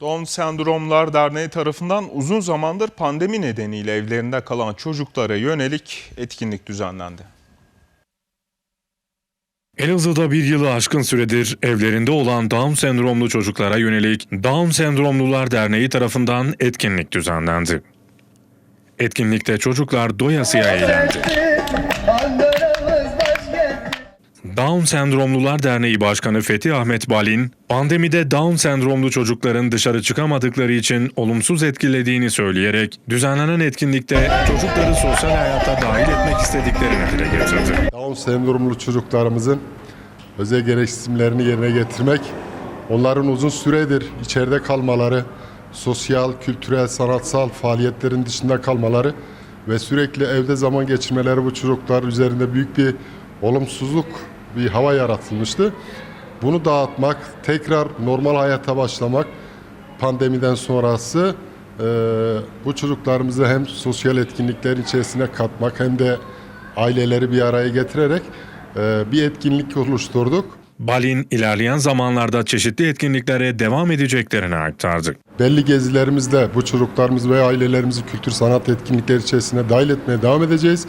Down Sendromlar Derneği tarafından uzun zamandır pandemi nedeniyle evlerinde kalan çocuklara yönelik etkinlik düzenlendi. Elazığ'da bir yılı aşkın süredir evlerinde olan Down sendromlu çocuklara yönelik Down Sendromlular Derneği tarafından etkinlik düzenlendi. Etkinlikte çocuklar doyasıya eğlendi. Down Sendromlular Derneği Başkanı Fethi Ahmet Balin, pandemide Down sendromlu çocukların dışarı çıkamadıkları için olumsuz etkilediğini söyleyerek düzenlenen etkinlikte çocukları sosyal hayata dahil etmek istediklerini dile getirdi. Down sendromlu çocuklarımızın özel gereksinimlerini yerine getirmek, onların uzun süredir içeride kalmaları, sosyal, kültürel, sanatsal faaliyetlerin dışında kalmaları ve sürekli evde zaman geçirmeleri bu çocuklar üzerinde büyük bir olumsuzluk, bir hava yaratılmıştı. Bunu dağıtmak, tekrar normal hayata başlamak, pandemiden sonrası e, bu çocuklarımızı hem sosyal etkinlikler içerisine katmak hem de aileleri bir araya getirerek e, bir etkinlik oluşturduk. Balin ilerleyen zamanlarda çeşitli etkinliklere devam edeceklerini aktardı. Belli gezilerimizde bu çocuklarımız ve ailelerimizi kültür sanat etkinlikleri içerisine dahil etmeye devam edeceğiz.